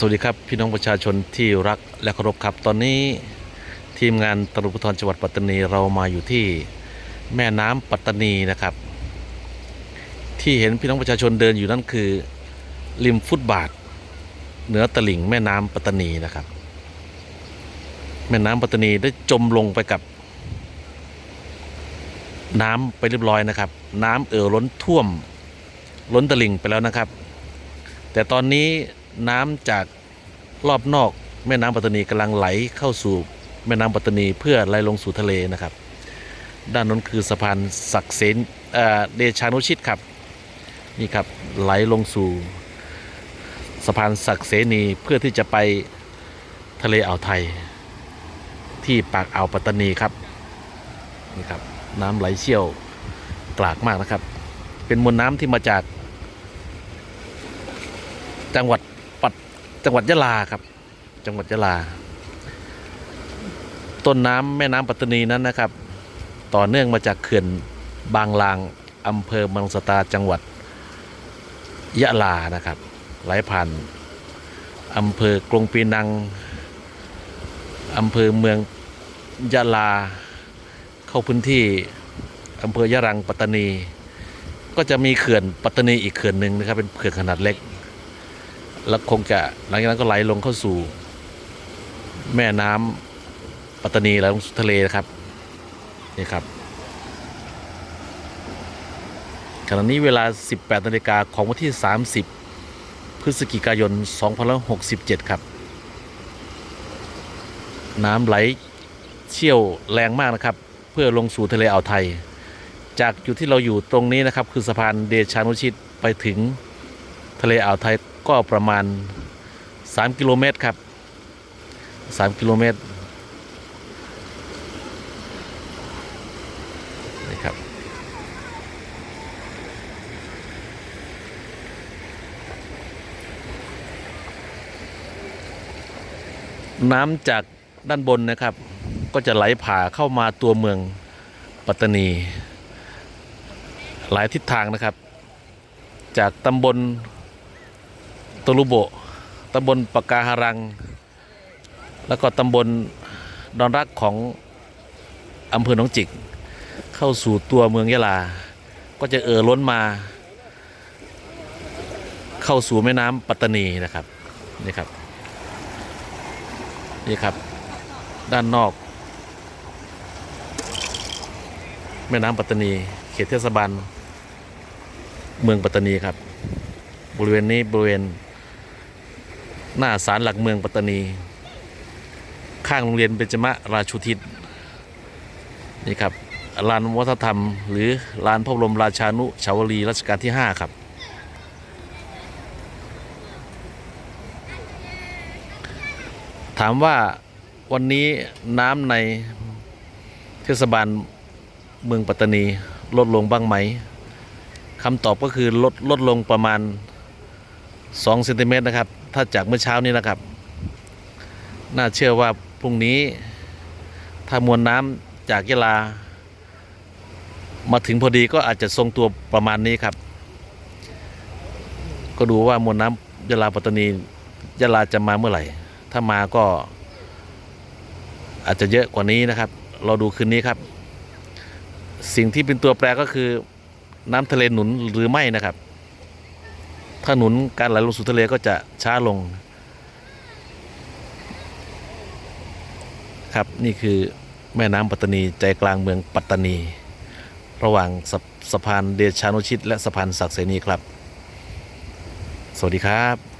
สวัสดีครับพี่น้องประชาชนที่รักและเคารพครับตอนนี้ทีมงานตำรวจภูธรจังหวัดปัตตานีเรามาอยู่ที่แม่น้ำปัตตานีนะครับ ที่เห็นพี่น้องประชาชนเดินอยู่นั่นคือ ริมฟุตบาท เหนือตลิ่งแม่น้ำปัตตานีนะครับ แม่น้ำปัตตานีได้จมลงไปกับ น้ำไปเรียบร้อยนะครับ น้ำเอ่อล้นท่วมล้นตลิ่งไปแล้วนะครับ แต่ตอนนี้ น้ำจากรอบนอก แม่น้ำปัตตานีกำลังไหลเข้าสู่แม่น้ำปัตตานีเพื่อไหลลงสู่ทะเลนะครับ ด้านนั้นคือสะพานศักเสนเดชานุชิตครับนี่ครับไหลลงสู่สะพานศักเสนีเพื่อที่จะไปทะเลอ่าวไทย ที่ปากอ่าวปัตตานีครับนี่ครับน้ำไหลเชี่ยวกลากมากนะครับ เป็นมวลน้ำที่มาจากจังหวัด จังหวัดยะลาครับ จังหวัดยะลา ต้นน้ำแม่น้ำปัตตานีนั้นนะครับ ต่อเนื่องมาจากเขื่อนบางลางอำเภอมืองสตาจังหวัดยะลานะครับ ไหลผ่านอำเภอกรงปีนังอำเภอเมืองยะลา เข้าพื้นที่อำเภอยะรังปัตตานี ก็จะมีเขื่อนปัตตานีอีกเขื่อนหนึ่งนะครับ เป็นเขื่อนขนาดเล็ก แล้วคงจะหลังจากนั้นก็ไหลลงเข้าสู่ แม่น้ำปัตตานีไหลลงสู่ทะเลนะครับนี่ครับขณะนี้เวลา 18นาฬิกาของวันที่ 30 พฤศจิกายน 2567 ครับ น้ำไหลเชี่ยวแรงมากนะครับ เพื่อลงสู่ทะเลอ่าวไทย จากจุดที่เราอยู่ตรงนี้นะครับ คือสะพานเดชานุชิตไปถึงทะเลอ่าวไทย ก็ประมาณ 3 กิโลเมตรครับ 3 กิโลเมตรนี่ครับน้ำจากด้านบนนะครับ ก็จะไหลผ่าเข้ามาตัวเมืองปัตตานี หลายทิศทางนะครับ จากตำบล ตลุโบตำบลปากกาหารัง แล้วก็ตำบลดอนรักของอำเภอหนองจิก เข้าสู่ตัวเมืองยะลา ก็จะเอ่อล้นมา เข้าสู่แม่น้ำปัตตานีนะครับนี่ครับนี่ครับ ด้านนอก แม่น้ำปัตตานี เขตเทศบาลเมืองปัตตานีครับ บริเวณนี้บริเวณ หน้าศาลหลักเมืองปัตตานี ข้างโรงเรียนเบญจมะราชุทิศนี่ครับลานวัฒนธรรม หรือลานพระบรมราชานุชาวรีรัชกาลที่ 5 ครับ ถามว่าวันนี้น้ำในเทศบาลเมืองปัตตานีลดลงบ้างไหมคำตอบก็คือลดลดลงประมาณ 2เซนติเมตรนะครับ ถ้าจากเมื่อเช้านี้นะครับ น่าเชื่อว่าพรุ่งนี้ ถ้ามวลน้ำจากยะลา มาถึงพอดีก็อาจจะทรงตัวประมาณนี้ครับ ก็ดูว่ามวลน้ำยะลาปัตตานียะลาจะมาเมื่อไหร่ ถ้ามาก็ อาจจะเยอะกว่านี้นะครับ เราดูคืนนี้ครับ สิ่งที่เป็นตัวแปรก็คือน้ำทะเลหนุนหรือไม่นะครับ ถ้าหนุนการไหลลงสู่ทะเลก็จะช้าลง ครับนี่คือแม่น้ำปัตตานีใจกลางเมืองปัตตานี ระหว่างสะสะพานเดชานุชิต และสะพานศักดิ์เสนีครับ สวัสดีครับ